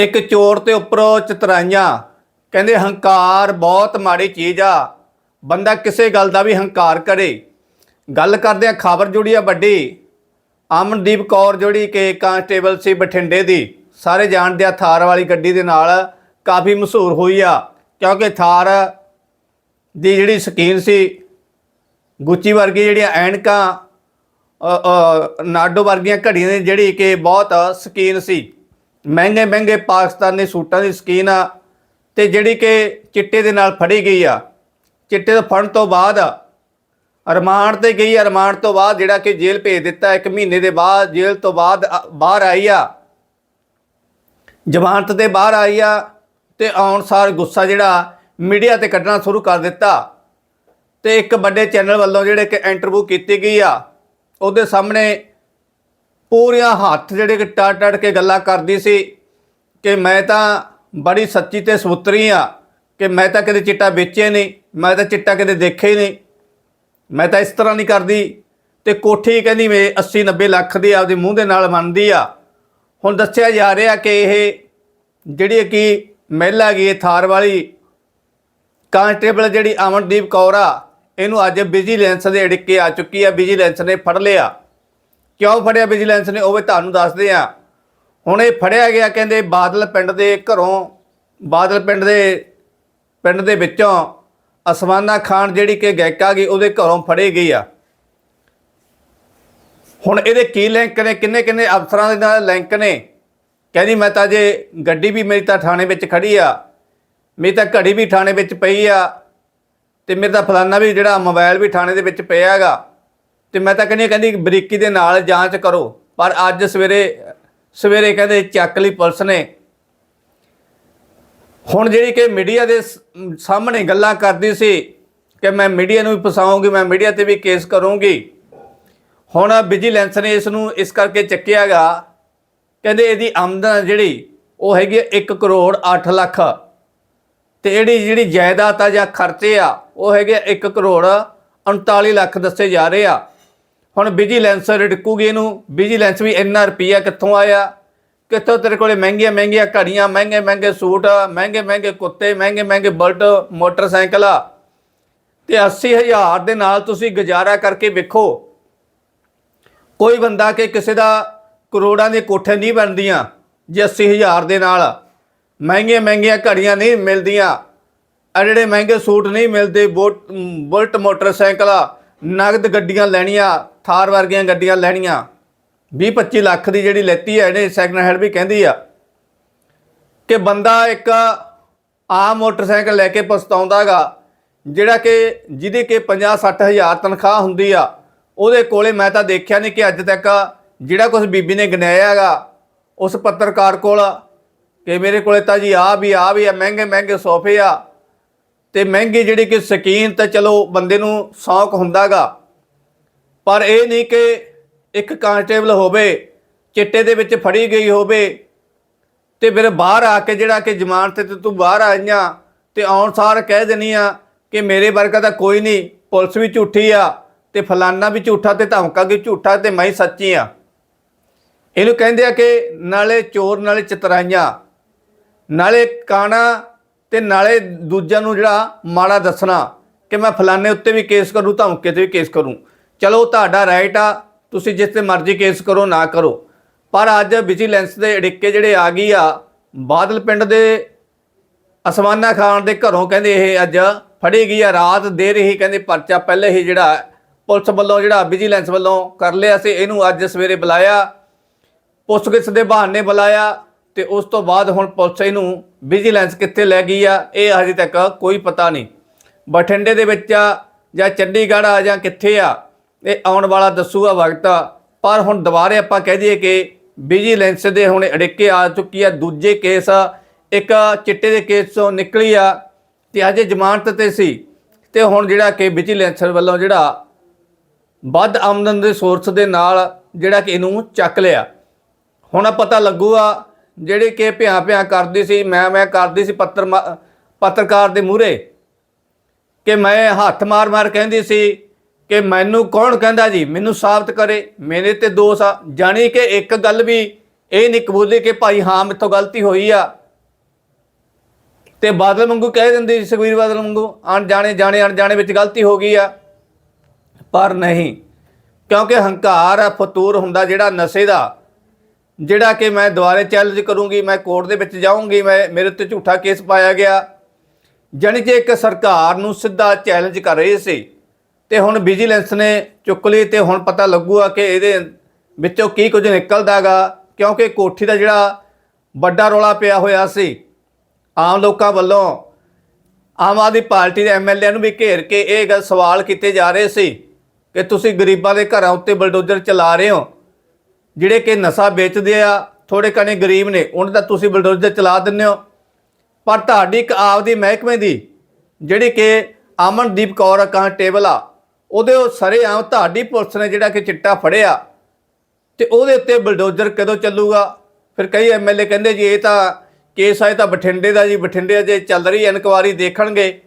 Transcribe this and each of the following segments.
ਇੱਕ ਚੋਰ ਤੇ ਉੱਪਰੋਂ ਚਤਰਾਈਆਂ। ਕਹਿੰਦੇ, ਹੰਕਾਰ ਬਹੁਤ ਮਾੜੀ ਚੀਜ਼ ਆ। ਬੰਦਾ ਕਿਸੇ ਗੱਲ ਦਾ ਵੀ ਹੰਕਾਰ ਕਰੇ। ਗੱਲ ਕਰਦੇ ਆ ਖਬਰ ਜੁੜੀ ਆ ਵੱਡੀ। ਅਮਨਦੀਪ ਕੌਰ ਜਿਹੜੀ ਕਿ ਕਾਂਸਟੇਬਲ ਸੀ ਬਠਿੰਡੇ ਦੀ, ਸਾਰੇ ਜਾਣਦੇ ਆ ਥਾਰ ਵਾਲੀ ਗੱਡੀ ਦੇ ਨਾਲ ਕਾਫੀ ਮਸ਼ਹੂਰ ਹੋਈ ਆ। ਕਿਉਂਕਿ ਥਾਰ ਦੀ ਜਿਹੜੀ ਸਕੀਨ ਸੀ, ਗੁੱਚੀ ਵਰਗੀ ਜਿਹੜੀਆਂ ਐਨਕਾਂ ਨਾਡੋ ਵਰਗੀਆਂ ਘੜੀਆਂ ਦੀ ਜਿਹੜੀ ਕਿ ਬਹੁਤ ਸਕੀਨ ਸੀ। ਮਹਿੰਗੇ ਮਹਿੰਗੇ ਪਾਕਿਸਤਾਨੀ ਸੂਟਾਂ ਦੀ ਸਕੀਨ ਆ ਤੇ ਜਿਹੜੀ ਕਿ ਚਿੱਟੇ ਦੇ ਨਾਲ ਫੜੀ ਗਈ ਆ। ਚਿੱਟੇ ਤੋਂ ਫੜਨ ਤੋਂ ਬਾਅਦ ਰਿਮਾਂਡ ਤੇ ਗਈ ਆ ਰਿਮਾਂਡ ਤੋਂ ਬਾਅਦ ਜਿਹੜਾ ਕਿ ਜੇਲ੍ਹ ਭੇਜ ਦਿੱਤਾ, ਇੱਕ ਮਹੀਨੇ ਦੇ ਬਾਅਦ ਜੇਲ੍ਹ ਤੋਂ ਬਾਅਦ ਬਾਹਰ ਆਈ ਆ। ਜ਼ਮਾਨਤ ਤੇ ਬਾਹਰ ਆਈ ਆ ਤੇ ਆਉਣ ਸਾਰ ਗੁੱਸਾ ਜਿਹੜਾ ਮੀਡੀਆ ਤੇ ਕੱਢਣਾ ਸ਼ੁਰੂ ਕਰ ਦਿੱਤਾ। ਤੇ ਇੱਕ ਵੱਡੇ ਚੈਨਲ ਵੱਲੋਂ ਜਿਹੜੇ ਕਿ ਇੰਟਰਵਿਊ ਕੀਤੀ ਗਈ ਆ, ਉਹਦੇ ਸਾਹਮਣੇ ਪੂਰੀਆਂ ਹੱਥ ਜਿਹੜੇ ਕਿ ਟੜ ਟੜ ਕੇ ਗੱਲਾਂ ਕਰਦੀ ਸੀ ਕਿ ਮੈਂ ਤਾਂ ਬੜੀ ਸੱਚੀ ਤੇ ਸਬੂਤਰੀ ਆ, ਕਿ ਮੈਂ ਤਾਂ ਕਦੇ ਚਿੱਟਾ ਵੇਚਿਆ ਨਹੀਂ, ਮੈਂ ਤਾਂ ਚਿੱਟਾ ਕਦੇ ਦੇਖਿਆ ਹੀ ਨਹੀਂ। ਮੈਂ ਤਾਂ ਇਸ ਤਰ੍ਹਾਂ ਨਹੀਂ ਕਰਦੀ। ਤੇ ਕੋਠੀ ਕਹਿੰਦੀ ਮੈਂ 80 90 ਲੱਖ ਦੀ ਆਪਦੇ ਮੂੰਹ ਦੇ ਨਾਲ ਮੰਨਦੀ ਆ। ਹੁਣ ਦੱਸਿਆ ਜਾ ਰਿਹਾ ਕਿ ਇਹ ਜਿਹੜੀ ਕਿ ਮਹਿਲਾ ਗਈ ਥਾਰ ਵਾਲੀ ਕਾਂਸਟੇਬਲ ਜਿਹੜੀ ਅਮਨਦੀਪ ਕੌਰ ਆ, ਇਹਨੂੰ ਅੱਜ ਵਿਜੀਲੈਂਸ ਦੇ ਅੜਿੱਕੇ ਆ ਚੁੱਕੀ ਆ, ਵਿਜੀਲੈਂਸ ਨੇ ਫੜ ਲਿਆ। ਕਿਉਂ ਫੜਿਆ ਵਿਜੀਲੈਂਸ ਨੇ? ਉਹ ਵੀ ਤੁਹਾਨੂੰ ਦੱਸਦੇ ਆ। ਹੁਣ ਇਹ ਫੜਿਆ ਗਿਆ, ਕਹਿੰਦੇ ਬਾਦਲ ਪਿੰਡ ਦੇ ਘਰੋਂ, ਬਾਦਲ ਪਿੰਡ ਦੇ ਪਿੰਡ ਦੇ ਵਿੱਚੋਂ ਅਸਮਾਨਾ ਖਾਨ ਜਿਹੜੀ ਕਿ ਗਾਇਕਾ ਗਈ, ਉਹਦੇ ਘਰੋਂ ਫੜੇ ਗਈ ਆ। ਹੁਣ ਇਹਦੇ ਕੀ ਲਿੰਕ ਨੇ? ਕਿੰਨੇ ਕਿੰਨੇ ਅਫਸਰਾਂ ਦੇ ਨਾਲ ਲਿੰਕ ਨੇ? ਕਹਿੰਦੀ ਮੈਂ ਤਾਂ ਜੇ ਗੱਡੀ ਵੀ ਮੇਰੀ ਤਾਂ ਥਾਣੇ ਵਿੱਚ ਖੜੀ ਆ। ਮੇਰੀ ਤਾਂ ਘੜੀ ਵੀ ਥਾਣੇ ਵਿੱਚ ਪਈ ਆ। ਤੇ ਮੇਰਾ ਤਾਂ ਫਲਾਨਾ ਵੀ ਜਿਹੜਾ ਮੋਬਾਈਲ ਵੀ ਥਾਣੇ ਦੇ ਵਿੱਚ ਪਿਆ ਹੈਗਾ। ਤੇ ਮੈਂ ਤਾਂ ਕਹਿੰਦੀ ਕਹਿੰਦੀ ਬਰੀਕੀ ਦੇ ਨਾਲ ਜਾਂਚ ਕਰੋ। ਪਰ ਅੱਜ ਸਵੇਰੇ ਸਵੇਰੇ ਕਹਿੰਦੇ ਚੱਕ ਲਈ ਪੁਲਿਸ ਨੇ। ਹੁਣ ਜਿਹੜੀ ਕਿ ਮੀਡੀਆ ਦੇ ਸਾਹਮਣੇ ਗੱਲਾਂ ਕਰਦੀ ਸੀ ਕਿ ਮੈਂ ਮੀਡੀਆ ਨੂੰ ਵੀ ਫਸਾਉਂਗੀ, ਮੈਂ ਮੀਡੀਆ ਤੇ ਵੀ ਕੇਸ ਕਰੂੰਗੀ। ਹੁਣ ਵਿਜੀਲੈਂਸ ਨੇ ਇਸ ਨੂੰ, ਇਸ ਕਰਕੇ ਚੱਕਿਆਗਾ ਕਹਿੰਦੇ ਇਹਦੀ ਆਮਦਨ ਜਿਹੜੀ, ਉਹ ਹੈਗੀ 1 ਕਰੋੜ 8 ਲੱਖ। ਤੇ ਇਹਦੀ ਜਿਹੜੀ ਜਾਇਦਾਦ ਆ ਜਾਂ ਖਰਚੇ ਆ, ਉਹ ਹੈਗੇ 1 ਕਰੋੜ 39 ਲੱਖ ਦੱਸੇ ਜਾ ਰਹੇ ਆ। ਹੁਣ ਵਿਜੀਲੈਂਸ ਰਿੜਕੂਗੀ ਇਹਨੂੰ। ਵਿਜੀਲੈਂਸ ਵੀ ਇੰਨਾ ਰੁਪਈਆ ਕਿੱਥੋਂ ਆਇਆ? ਕਿੱਥੋਂ ਤੇਰੇ ਕੋਲੇ ਮਹਿੰਗੀਆਂ ਮਹਿੰਗੀਆਂ ਘੜੀਆਂ, ਮਹਿੰਗੇ ਮਹਿੰਗੇ ਸੂਟ, ਮਹਿੰਗੇ ਮਹਿੰਗੇ ਕੁੱਤੇ, ਮਹਿੰਗੇ ਮਹਿੰਗੇ ਬੁਲਟ, ਮੋਟਰਸਾਈਕਲ ਆ। ਤੇ 80000 ਦੇ ਨਾਲ ਤੁਸੀਂ ਗੁਜ਼ਾਰਾ ਕਰਕੇ ਵੇਖੋ। ਕੋਈ ਬੰਦਾ ਕਿ ਕਿਸੇ ਦਾ ਕਰੋੜਾਂ ਦੇ ਕੋਠੇ ਨਹੀਂ ਬਣਦੀਆਂ ਜੇ 80000 ਦੇ ਨਾਲ। ਮਹਿੰਗੀਆਂ ਮਹਿੰਗੀਆਂ ਘੜੀਆਂ ਨਹੀਂ ਮਿਲਦੀਆਂ। ਆ ਜਿਹੜੇ ਮਹਿੰਗੇ ਸੂਟ ਨਹੀਂ ਮਿਲਦੇ, ਬੋਟ- ਬੁਲਟ, ਮੋਟਰਸਾਈਕਲ ਨਗਦ ਗੱਡੀਆਂ ਲੈਣੀਆਂ ਥਾਰ ਵਰਗੀਆਂ ਗੱਡੀਆਂ ਲੈਣੀਆਂ। 20 25 ਲੱਖ ਦੀ ਜਿਹੜੀ ਲੈਤੀ ਹੈ, ਇਹਨੇ ਸੈਕਿੰਡ ਹੈਂਡ ਵੀ ਕਹਿੰਦੀ ਆ ਕਿ ਬੰਦਾ ਇੱਕ ਆਮ ਮੋਟਰਸਾਈਕਲ ਲੈ ਕੇ ਪਛਤਾਉਂਦਾਗਾ ਜਿਹੜਾ ਕਿ ਜਿਹਦੇ ਕਿ 50 60 ਹਜ਼ਾਰ ਤਨਖਾਹ ਹੁੰਦੀ ਆ, ਉਹਦੇ ਕੋਲੇ ਮੈਂ ਤਾਂ ਦੇਖਿਆ ਨਹੀਂ ਕਿ ਅੱਜ ਤੱਕ ਜਿਹੜਾ ਕੁਝ ਬੀਬੀ ਨੇ ਗਨਾਇਆ ਹੈਗਾ, ਉਸ ਪੱਤਰਕਾਰ ਕੋਲ ਕਿ ਮੇਰੇ ਕੋਲੇ ਤਾਂ ਜੀ ਆ ਵੀ ਆ ਵੀ ਆ, ਮਹਿੰਗੇ ਮਹਿੰਗੇ ਸੋਫੇ ਆ ਤੇ ਮਹਿੰਗੇ ਜਿਹੜੀ ਕਿ ਸਕੀਨ ਤਾਂ ਚਲੋ ਬੰਦੇ ਨੂੰ ਸ਼ੌਕ ਹੁੰਦਾਗਾ ਪਰ ਇਹ ਨਹੀਂ ਕਿ ਇੱਕ ਕਾਂਸਟੇਬਲ ਹੋਵੇ, ਚਿੱਟੇ ਦੇ ਵਿੱਚ ਫੜੀ ਗਈ ਹੋਵੇ ਤੇ ਫਿਰ ਬਾਹਰ ਆ ਕੇ ਜਿਹੜਾ ਕਿ ਜ਼ਮਾਨਤ ਤੇ ਤੂੰ ਬਾਹਰ ਆਈਆਂ ਤੇ ਆਉਣ ਸਾਰ ਕਹਿ ਦੇਣੀ ਆ ਕਿ ਮੇਰੇ ਵਰਗਾ ਤਾਂ ਕੋਈ ਨਹੀਂ, ਪੁਲਿਸ ਵੀ ਝੂਠੀ ਆ ਤੇ ਫਲਾਨਾ ਵੀ ਝੂਠਾ ਤੇ ਧਮਕਾ ਵੀ ਝੂਠਾ ਤੇ ਮੈਂ ਹੀ ਸੱਚੀ ਆ। ਇਹਨੂੰ ਕਹਿੰਦੇ ਆ ਕਿ ਨਾਲੇ ਚੋਰ, ਨਾਲੇ ਚਤਰਾਈਆਂ, ਨਾਲੇ ਕਾਣਾ ਤੇ ਨਾਲੇ ਦੂਜਿਆਂ ਨੂੰ ਜਿਹੜਾ ਮਾੜਾ ਦੱਸਣਾ ਕਿ ਮੈਂ ਫਲਾਣੇ ਉੱਤੇ ਵੀ ਕੇਸ ਕਰੂੰ, ਧਮਕੇ ਤੇ ਵੀ ਕੇਸ ਕਰੂੰ। ਚਲੋ ਤੁਹਾਡਾ ਰਾਈਟ ਆ, ਤੁਸੀਂ ਜਿਸ ਤੇ ਮਰਜ਼ੀ ਕੇਸ ਕਰੋ, ਨਾ ਕਰੋ। ਪਰ ਅੱਜ ਵਿਜੀਲੈਂਸ ਦੇ ਅੜਿੱਕੇ ਜਿਹੜੇ ਆ ਗਈ ਆ, ਬਾਦਲ ਪਿੰਡ ਦੇ ਅਸਮਾਨਾ ਖਾਨ ਦੇ ਘਰੋਂ ਕਹਿੰਦੇ ਇਹ ਅੱਜ ਫੜੀ ਗਈ ਆ, ਰਾਤ ਦੇ ਰਹੀ ਕਹਿੰਦੇ ਪਰਚਾ ਪਹਿਲੇ ਹੀ ਜਿਹੜਾ ਪੁਲਿਸ ਵੱਲੋਂ ਜਿਹੜਾ ਵਿਜੀਲੈਂਸ ਵੱਲੋਂ ਕਰ ਲਿਆ ਸੀ, ਇਹਨੂੰ ਅੱਜ ਸਵੇਰੇ ਬੁਲਾਇਆ। ਪੁੱਛਗਿੱਛ ਦੇ ਬਹਾਨੇ ਬੁਲਾਇਆ ਤੇ ਉਸ ਤੋਂ ਬਾਅਦ ਹੁਣ ਪੁਲਿਸ ਇਹਨੂੰ ਵਿਜੀਲੈਂਸ ਕਿੱਥੇ ਲੈ ਗਈ ਆ, ਇਹ ਹਜੇ ਤੱਕ ਕੋਈ ਪਤਾ ਨਹੀਂ। ਬਠਿੰਡੇ ਦੇ ਵਿੱਚ ਆ ਜਾਂ ਚੰਡੀਗੜ੍ਹ ਆ ਜਾਂ ਕਿੱਥੇ ਆ ਇਹ ਆਉਣ ਵਾਲਾ ਦੱਸੂਗਾ ਵਕਤ। ਪਰ ਹੁਣ ਦੁਬਾਰੇ ਆਪਾਂ ਕਹਿ ਦਈਏ ਕਿ ਵਿਜੀਲੈਂਸ ਦੇ ਹੁਣ ਅੜਿੱਕੇ ਆ ਚੁੱਕੀ ਆ। ਦੂਜੇ ਕੇਸ ਇੱਕ ਚਿੱਟੇ ਦੇ ਕੇਸ ਤੋਂ ਨਿਕਲੀ ਆ ਤੇ ਅਜੇ ਜ਼ਮਾਨਤ ਤੇ ਸੀ। ਤੇ ਹੁਣ ਜਿਹੜਾ ਕਿ ਵਿਜੀਲੈਂਸ ਵੱਲੋਂ ਜਿਹੜਾ ਵੱਧ ਆਮਦਨ ਦੇ ਸੋਰਸ ਦੇ ਨਾਲ ਜਿਹੜਾ ਕਿ ਇਹਨੂੰ ਚੱਕ ਲਿਆ। ਹੁਣ ਪਤਾ ਲੱਗੂਗਾ ਜਿਹੜੇ ਕਿ ਭਿਆ ਭਿਆ ਕਰਦੀ ਸੀ ਮੈਂ ਮੈਂ ਕਰਦੀ ਸੀ ਪੱਤਰ ਮਾ- ਪੱਤਰਕਾਰ ਦੇ ਮੂਹਰੇ ਕਿ ਮੈਂ ਹੱਥ ਮਾਰ ਮਾਰ ਕਹਿੰਦੀ ਸੀ ਕਿ ਮੈਨੂੰ ਕੌਣ ਕਹਿੰਦਾ ਜੀ? ਮੈਨੂੰ ਸਾਬਤ ਕਰੇ। ਮੇਰੇ ਤੇ ਦੋਸ਼ ਆ। ਜਾਣੀ ਕਿ ਇੱਕ ਗੱਲ ਵੀ ਇਹ ਨਹੀਂ ਕਬੂਲੀ ਕਿ ਭਾਈ ਹਾਂ, ਮੇਥੋਂ ਗਲਤੀ ਹੋਈ ਆ। ਤੇ ਬਾਦਲ ਵਾਂਗੂ ਕਹਿ ਦਿੰਦੇ ਸੀ ਸੁਖਬੀਰ ਬਾਦਲ ਵਾਂਗੂ ਅਣ ਜਾਣੇ ਜਾਣੇ ਅਣ ਜਾਣੇ ਵਿੱਚ ਗਲਤੀ ਹੋ ਗਈ ਆ। ਪਰ ਨਹੀਂ। ਕਿਉਂਕਿ ਹੰਕਾਰ ਆ, ਫਤੂਰ ਹੁੰਦਾ ਜਿਹੜਾ ਨਸ਼ੇ ਦਾ। ਜਿਹੜਾ ਕਿ ਮੈਂ ਦੁਬਾਰੇ ਚੈਲੰਜ ਕਰੂੰਗੀ, ਮੈਂ ਕੋਰਟ ਦੇ ਵਿੱਚ ਜਾਊਂਗੀ, ਮੈਂ, ਮੇਰੇ ਉੱਤੇ ਝੂਠਾ ਕੇਸ ਪਾਇਆ ਗਿਆ। ਜਾਣੀ ਕਿ ਇੱਕ ਸਰਕਾਰ ਨੂੰ ਸਿੱਧਾ ਚੈਲੰਜ ਕਰ ਰਹੇ ਸੀ। ਤੇ ਹੁਣ ਵਿਜੀਲੈਂਸ ਨੇ ਚੁੱਕ ਲਈ ਤੇ ਹੁਣ ਪਤਾ ਲੱਗੂਗਾ ਕਿ ਇਹਦੇ ਵਿੱਚੋਂ ਕੀ ਕੁਝ ਨਿਕਲਦਾਗਾ ਕਿਉਂਕਿ ਕੋਠੀ ਦਾ ਜਿਹੜਾ ਵੱਡਾ ਰੌਲਾ ਪਿਆ ਹੋਇਆ ਸੀ, ਆਮ ਲੋਕਾਂ ਵੱਲੋਂ, ਆਮ ਆਦਮੀ ਪਾਰਟੀ ਦੇ ਐਮਐਲਏ ਨੂੰ ਵੀ ਘੇਰ ਕੇ ਇਹ ਗੱਲ ਸਵਾਲ ਕੀਤੇ ਜਾ ਰਹੇ ਸੀ ਕਿ ਤੁਸੀਂ ਗਰੀਬਾਂ ਦੇ ਘਰਾਂ ਉੱਤੇ ਬਲਡੋਜ਼ਰ ਚਲਾ ਰਹੇ ਹੋ, ਜਿਹੜੇ ਕਿ ਨਸ਼ਾ ਵੇਚਦੇ ਆ ਥੋੜੇ ਕਣੇ ਗਰੀਬ ਨੇ, ਉਹਨਾਂ ਦਾ ਤੁਸੀਂ ਬਲਡੋਜ਼ਰ ਚਲਾ ਦਿੰਦੇ ਹੋ। ਪਰ ਤੁਹਾਡੀ ਇੱਕ ਆਪਦੀ ਮਹਿਕਮੇ ਦੀ, ਜਿਹੜੀ ਕਿ ਅਮਨਦੀਪ ਕੌਰ ਕਾਂਸਟੇਬਲ ਆ ਉਹਦੇ ਉਹ ਸਾਰੇਆਮ ਤੁਹਾਡੀ ਪੁਲਿਸ ਨੇ ਜਿਹੜਾ ਕਿ ਚਿੱਟਾ ਫੜਿਆ ਤੇ ਉਹਦੇ ਉੱਤੇ ਬਲਡੋਜ਼ਰ ਕਦੋਂ ਚੱਲੂਗਾ? ਫਿਰ ਕਈ ਐਮਐਲਏ ਕਹਿੰਦੇ ਜੀ, ਇਹ ਤਾਂ ਕੇਸ ਆਏ ਤਾਂ ਬਠਿੰਡੇ ਦਾ ਜੀ, ਬਠਿੰਡੇ ਜੇ ਚੱਲ ਰਹੀ ਇਨਕੁਆਰੀ ਦੇਖਣਗੇ।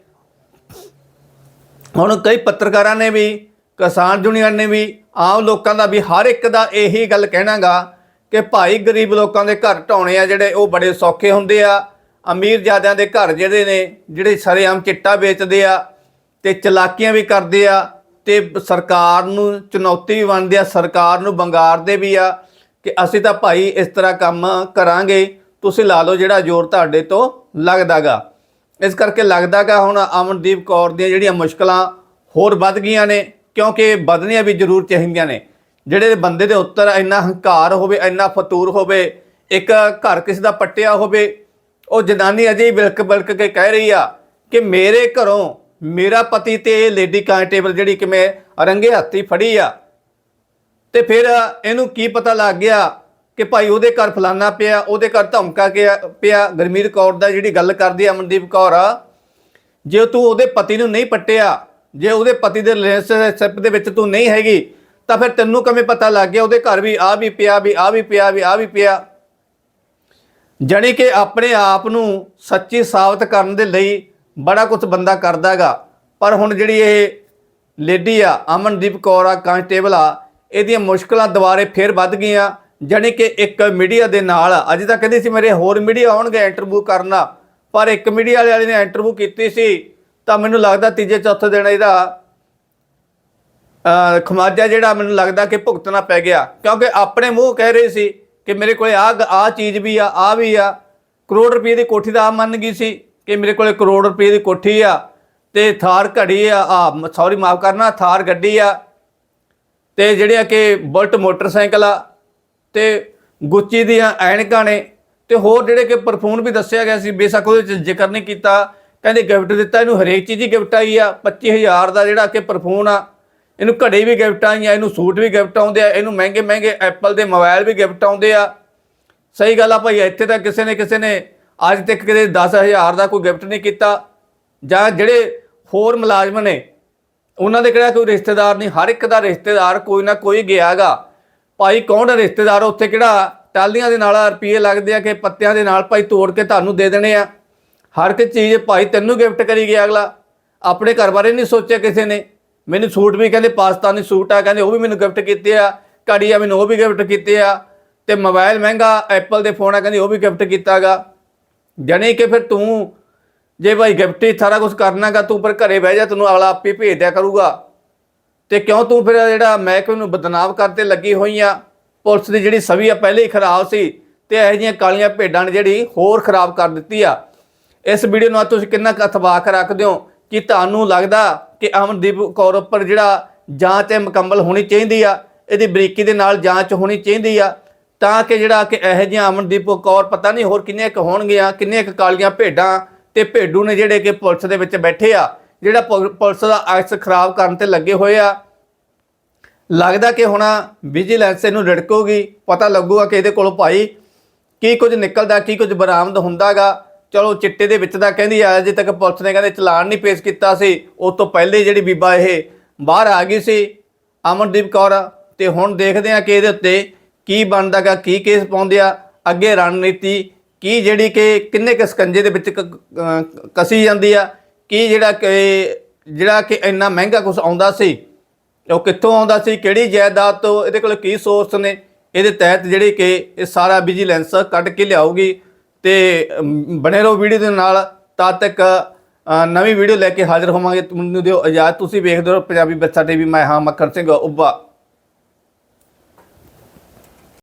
ਹੁਣ ਕਈ ਪੱਤਰਕਾਰਾਂ ਨੇ ਵੀ, ਕਿਸਾਨ ਯੂਨੀਅਨ ਨੇ ਵੀ, ਆਮ ਲੋਕਾਂ ਦਾ ਵੀ ਹਰ ਇੱਕ ਦਾ ਇਹੀ ਗੱਲ ਕਹਿਣਾਗਾ ਕਿ ਭਾਈ ਗਰੀਬ ਲੋਕਾਂ ਦੇ ਘਰ ਢਾਉਣੇ ਆ ਜਿਹੜੇ ਉਹ ਬੜੇ ਸੌਖੇ ਹੁੰਦੇ ਆ। ਅਮੀਰ ਜਾਦਿਆਂ ਦੇ ਘਰ ਜਿਹੜੇ ਨੇ, ਜਿਹੜੇ ਸਰੇਆਮ ਚਿੱਟਾ ਵੇਚਦੇ ਆ ਤੇ ਚਲਾਕੀਆਂ ਵੀ ਕਰਦੇ ਆ। ਤੇ ਸਰਕਾਰ ਨੂੰ ਚੁਣੌਤੀ ਵੀ ਬਣਦੀ ਆ, ਸਰਕਾਰ ਨੂੰ ਬੰਗਾਰਦੇ ਵੀ ਆ ਕਿ ਅਸੀਂ ਤਾਂ ਭਾਈ ਇਸ ਤਰ੍ਹਾਂ ਕੰਮ ਕਰਾਂਗੇ, ਤੁਸੀਂ ਲਾ ਲਓ ਜਿਹੜਾ ਜ਼ੋਰ ਤੁਹਾਡੇ ਤੋਂ ਲੱਗਦਾਗਾ। ਇਸ ਕਰਕੇ ਲੱਗਦਾਗਾ ਹੁਣ ਅਮਨਦੀਪ ਕੌਰ ਦੀਆਂ ਜਿਹੜੀਆਂ ਮੁਸ਼ਕਲਾਂ ਹੋਰ ਵੱਧ ਗਈਆਂ ਨੇ, ਕਿਉਂਕਿ ਵਧਣੀਆਂ ਵੀ ਜ਼ਰੂਰ ਚਾਹੀਦੀਆਂ ਨੇ। ਜਿਹੜੇ ਬੰਦੇ ਦੇ ਉੱਤਰ ਇੰਨਾ ਹੰਕਾਰ ਹੋਵੇ, ਇੰਨਾ ਫਤੂਰ ਹੋਵੇ, ਇੱਕ ਘਰ ਕਿਸੇ ਦਾ ਪੱਟਿਆ ਹੋਵੇ, ਉਹ ਜਨਾਨੀ ਅਜੇ ਹੀ ਬਿਲਕ ਬਿਲਕ ਕੇ ਕਹਿ ਰਹੀ ਆ ਕਿ ਮੇਰੇ ਘਰੋਂ ਮੇਰਾ ਪਤੀ ਤੇ ਇਹ ਲੇਡੀ ਕਾਂਸਟੇਬਲ ਜਿਹੜੀ ਕਿ ਮੈਂ ਰੰਗੇ ਹੱਥੀ ਫੜੀ ਆ, ਤੇ ਫਿਰ ਇਹਨੂੰ ਕੀ ਪਤਾ ਲੱਗ ਗਿਆ ਕਿ ਭਾਈ ਉਹਦੇ ਘਰ ਫਲਾਨਾ ਪਿਆ, ਉਹਦੇ ਘਰ ਧਮਕਾ ਕੇ ਪਿਆ, ਗਰਮੀਤ ਕੌਰ ਦਾ ਜਿਹੜੀ ਗੱਲ ਕਰਦੀ ਆ, ਅਮਨਦੀਪ ਕੌਰ, ਜੇ ਤੂੰ ਉਹਦੇ ਪਤੀ ਨੂੰ ਨਹੀਂ ਪੱਟਿਆ, ਜੇ ਉਹਦੇ ਪਤੀ ਦੇ ਰਿਲੇਸ਼ਨਸ਼ਿਪ ਦੇ ਵਿੱਚ ਤੂੰ ਨਹੀਂ ਹੈਗੀ, ਤਾਂ ਫਿਰ ਤੈਨੂੰ ਕਿਵੇਂ ਪਤਾ ਲੱਗ ਗਿਆ? ਉਹਦੇ ਘਰ ਵੀ ਆ ਵੀ ਪਿਆ, ਵੀ ਆ ਵੀ ਪਿਆ, ਵੀ ਆ ਵੀ ਪਿਆ। ਜਾਣੀ ਕਿ ਆਪਣੇ ਆਪ ਨੂੰ ਸੱਚੀ ਸਾਬਤ ਕਰਨ ਦੇ ਲਈ ਬੜਾ ਕੁਝ ਬੰਦਾ ਕਰਦਾ ਕਰਦਾਗਾ ਪਰ ਹੁਣ ਜਿਹੜੀ ਇਹ ਲੇਡੀ ਆ, ਅਮਨਦੀਪ ਕੌਰ ਆ ਕਾਂਸਟੇਬਲ ਆ, ਇਹਦੀਆਂ ਮੁਸ਼ਕਲਾਂ ਦੁਬਾਰੇ ਫੇਰ ਵੱਧ ਗਈਆਂ। ਜਾਣੀ ਕਿ ਇੱਕ ਮੀਡੀਆ ਦੇ ਨਾਲ ਅਜੇ ਤਾਂ ਕਹਿੰਦੇ ਸੀ ਮੇਰੇ ਹੋਰ ਮੀਡੀਆ ਆਉਣਗੇ ਇੰਟਰਵਿਊ ਕਰਨਾ। ਪਰ ਇੱਕ ਮੀਡੀਆ ਵਾਲੇ ਨੇ ਇੰਟਰਵਿਊ ਕੀਤੀ ਸੀ। ਤਾਂ ਮੈਨੂੰ ਲੱਗਦਾ ਤੀਜੇ, ਚੌਥੇ ਦਿਨ ਇਹਦਾ ਖਮਾਜਾ ਜਿਹੜਾ ਮੈਨੂੰ ਲੱਗਦਾ ਕਿ ਭੁਗਤਣਾ ਪੈ ਗਿਆ। ਕਿਉਂਕਿ ਆਪਣੇ ਮੂੰਹ ਕਹਿ ਰਹੇ ਸੀ ਕਿ ਮੇਰੇ ਕੋਲੇ ਆ ਆ ਚੀਜ਼ ਵੀ ਆ ਆ ਵੀ ਆ। ਕਰੋੜ ਰੁਪਏ ਦੀ ਕੋਠੀ ਦਾ ਆ ਮੰਨ ਗਈ ਸੀ। ਕਿ ਮੇਰੇ ਕੋਲੇ ਕਰੋੜ ਰੁਪਏ ਦੀ ਕੋਠੀ ਆ ਤੇ ਥਾਰ ਘੜੀ ਆ ਆ, ਸੌਰੀ, ਮਾਫ ਕਰਨਾ, ਥਾਰ ਗੱਡੀ ਆ ਤੇ ਆ ਕਿ ਬੁਲਟ ਮੋਟਰਸਾਈਕਲ ਆ ਤੇ ਗੁੱਚੀ ਦੀਆਂ ਐਨਕਾਂ ਨੇ ਤੇ ਹੋਰ ਜਿਹੜੇ ਕਿ ਪਰਫਿਊਮ ਵੀ ਦੱਸਿਆ ਗਿਆ ਸੀ, ਬੇਸ਼ੱਕ ਉਹਦੇ ਵਿੱਚ ਜ਼ਿਕਰ ਨਹੀਂ ਕੀਤਾ। ਕਹਿੰਦੇ ਗਿਫਟ ਦਿੱਤਾ, ਇਹਨੂੰ ਹਰੇਕ ਚੀਜ਼ ਹੀ ਗਿਫਟ ਆਈ ਆ 25000 ਦਾ ਜਿਹੜਾ ਕਿ ਪਰਫਿਊਮ ਆ, ਇਹਨੂੰ ਘੜੇ ਵੀ ਗਿਫਟ ਆਈਆਂ, ਇਹਨੂੰ ਸੂਟ ਵੀ ਗਿਫਟ ਆਉਂਦੇ ਆ, ਇਹਨੂੰ ਮਹਿੰਗੇ ਮਹਿੰਗੇ ਐਪਲ ਦੇ ਮੋਬਾਈਲ ਵੀ ਗਿਫਟ ਆਉਂਦੇ ਆ। ਸਹੀ ਗੱਲ ਆ ਭਾਈ, ਇੱਥੇ ਤਾਂ ਕਿਸੇ ਨੇ ਕਿਸੇ ਨੇ ਅੱਜ ਤੱਕ ਕਿਤੇ 10000 ਦਾ ਕੋਈ ਗਿਫਟ ਨਹੀਂ ਕੀਤਾ ਜਾਂ ਜਿਹੜੇ ਹੋਰ ਮੁਲਾਜ਼ਮ ਨੇ, ਉਹਨਾਂ ਦੇ ਕਿਹੜਾ ਕੋਈ ਰਿਸ਼ਤੇਦਾਰ ਨਹੀਂ, ਹਰ ਇੱਕ ਦਾ ਰਿਸ਼ਤੇਦਾਰ ਕੋਈ ਨਾ ਕੋਈ ਗਿਆਗਾ। ਭਾਈ ਕੌਣ ਰਿਸ਼ਤੇਦਾਰ? ਉੱਥੇ ਕਿਹੜਾ ਟਾਲੀਆਂ ਦੇ ਨਾਲ ਰੁਪਏ ਲੱਗਦੇ ਆ ਕਿ ਪੱਤਿਆਂ ਦੇ ਨਾਲ ਭਾਈ ਤੋੜ ਕੇ ਤੁਹਾਨੂੰ ਦੇ ਦੇਣੇ ਆ? ਹਰ ਇੱਕ ਚੀਜ਼ ਭਾਈ ਤੈਨੂੰ ਗਿਫਟ ਕਰੀ ਗਿਆ ਅਗਲਾ। ਆਪਣੇ ਘਰ ਬਾਰੇ ਨਹੀਂ ਸੋਚਿਆ ਕਿਸੇ ਨੇ। ਮੈਨੂੰ ਸੂਟ ਵੀ ਕਹਿੰਦੇ ਪਾਕਿਸਤਾਨੀ ਸੂਟ ਆ, ਕਹਿੰਦੇ ਉਹ ਵੀ ਮੈਨੂੰ ਗਿਫਟ ਕੀਤੇ ਆ। ਘੜੀ ਆ ਮੈਨੂੰ ਉਹ ਵੀ ਗਿਫਟ ਕੀਤੇ ਆ। ਤੇ ਮੋਬਾਈਲ ਮਹਿੰਗਾ, ਐਪਲ ਦੇ ਫੋਨ ਆ, ਕਹਿੰਦੇ ਉਹ ਵੀ ਗਿਫਟ ਕੀਤਾਗਾ। ਜਾਣੀ ਕਿ ਫਿਰ ਤੂੰ ਜੇ ਭਾਈ ਗਿਫਟ ਹੀ ਸਾਰਾ ਕੁਝ ਕਰਨਾਗਾ ਤੂੰ ਪਰ ਘਰੇ ਬਹਿ ਜਾ, ਤੈਨੂੰ ਅਗਲਾ ਆਪੇ ਭੇਜ ਦਿਆ ਕਰੂਗਾ। ਤੇ ਕਿਉਂ ਤੂੰ ਫਿਰ ਜਿਹੜਾ ਮਹਿਕਮੇ ਨੂੰ ਬਦਨਾਮ ਕਰਤੇ ਲੱਗੀ ਹੋਈ ਆ? ਪੁਲਿਸ ਦੀ ਜਿਹੜੀ ਸਵੀ ਆ, ਪਹਿਲੇ ਹੀ ਖਰਾਬ ਸੀ ਤੇ ਇਹੋ ਜਿਹੀਆਂ ਕਾਲੀਆਂ ਭੇਡਾਂ ਨੇ ਜਿਹੜੀ ਹੋਰ ਖਰਾਬ ਕਰ ਦਿੱਤੀ ਆ। ਇਸ ਵੀਡੀਓ ਨੂੰ ਤੁਸੀਂ ਕਿੰਨਾ ਕੁ ਇਤਬਾਕ ਰੱਖਦੇ ਹੋ ਕਿ ਤੁਹਾਨੂੰ ਲੱਗਦਾ ਕਿ ਅਮਨਦੀਪ ਕੌਰ ਉੱਪਰ ਜਿਹੜਾ ਜਾਂਚ ਹੈ ਮੁਕੰਮਲ ਹੋਣੀ ਚਾਹੀਦੀ ਆ, ਇਹਦੀ ਬਰੀਕੀ ਦੇ ਨਾਲ ਜਾਂਚ ਹੋਣੀ ਚਾਹੀਦੀ ਆ? ਤਾਂ ਕਿ ਜਿਹੜਾ ਕਿ ਇਹੋ ਜਿਹੀਆਂ ਅਮਨਦੀਪ ਕੌਰ ਪਤਾ ਨਹੀਂ ਹੋਰ ਕਿੰਨੇ ਕੁ ਹੋਣਗੀਆਂ, ਕਿੰਨੇ ਕੁ ਕਾਲੀਆਂ ਭੇਡਾਂ ਤੇ ਭੇਡੂ ਨੇ ਜਿਹੜੇ ਕਿ ਪੁਲਿਸ ਦੇ ਵਿੱਚ ਬੈਠੇ ਆ, ਜਿਹੜਾ ਪੁ- ਪੁਲਿਸ ਦਾ ਅਕਸ ਖਰਾਬ ਕਰਨ ਤੇ ਲੱਗੇ ਹੋਏ ਆ। ਲੱਗਦਾ ਕਿ ਹੁਣ ਵਿਜੀਲੈਂਸ ਇਹਨੂੰ ਰੜਕੂਗੀ ਪਤਾ ਲੱਗੂਗਾ ਕਿ ਇਹਦੇ ਕੋਲੋਂ ਭਾਈ ਕੀ ਕੁਝ ਨਿਕਲਦਾ, ਕੀ ਕੁਝ ਬਰਾਮਦ ਹੁੰਦਾਗਾ। ਚਲੋ ਚਿੱਟੇ ਦੇ ਵਿੱਚ ਤਾਂ ਕਹਿੰਦੀ ਆ, ਅਜੇ ਤੱਕ ਪੁਲਿਸ ਨੇ ਕਹਿੰਦੇ ਚਲਾਨ ਨਹੀਂ ਪੇਸ਼ ਕੀਤਾ ਸੀ ਉਸ ਤੋਂ ਪਹਿਲੇ ਜਿਹੜੀ ਬੀਬਾ ਇਹ ਬਾਹਰ ਆ ਗਈ ਸੀ ਅਮਨਦੀਪ ਕੌਰ। ਤੇ ਹੁਣ ਦੇਖਦੇ ਆ ਕਿ ਇਹਦੇ ਉੱਤੇ ਕੀ ਬਣਦਾਗਾ ਕੀ ਕੇਸ ਪਾਉਂਦੇ ਆ, ਅੱਗੇ ਰਣਨੀਤੀ, ਕੀ ਜਿਹੜੀ ਕਿ ਕਿੰਨੇ ਕੁ ਸਕੰਜੇ ਦੇ ਵਿੱਚ ਕ- ਕਸੀ ਜਾਂਦੀ ਆ, ਕੀ ਜਿਹੜਾ ਕਿ ਜਿਹੜਾ ਕਿ ਇੰਨਾ ਮਹਿੰਗਾ ਕੁਝ ਆਉਂਦਾ ਸੀ, ਉਹ ਕਿੱਥੋਂ ਆਉਂਦਾ ਸੀ, ਕਿਹੜੀ ਜਾਇਦਾਦ ਤੋਂ, ਇਹਦੇ ਕੋਲ ਕੀ ਸੋਰਸ ਨੇ, ਇਹਦੇ ਤਹਿਤ ਜਿਹੜੀ ਕਿ ਇਹ ਸਾਰਾ ਵਿਜੀਲੈਂਸ ਕੱਢ ਕੇ ਲਿਆਊਗੀ ਤੇ ਬਣੇ ਰਹੋ ਵੀਡੀਓ ਦੇ ਨਾਲ, ਤਦ ਤੱਕ ਨਵੀਂ ਵੀਡੀਓ ਲੈ ਕੇ ਹਾਜ਼ਰ ਹੋਵਾਂਗੇ। ਤੁਹਾਨੂੰ ਦਿਓ ਇਜਾਜ਼ਤ, ਤੁਸੀਂ ਵੇਖਦੇ ਰਹੋ ਪੰਜਾਬੀ ਬੱਚਾ ਟੀਵੀ, ਮੈਂ ਹਾਂ ਮੱਖਣ ਸਿੰਘ ਉੱਬਾ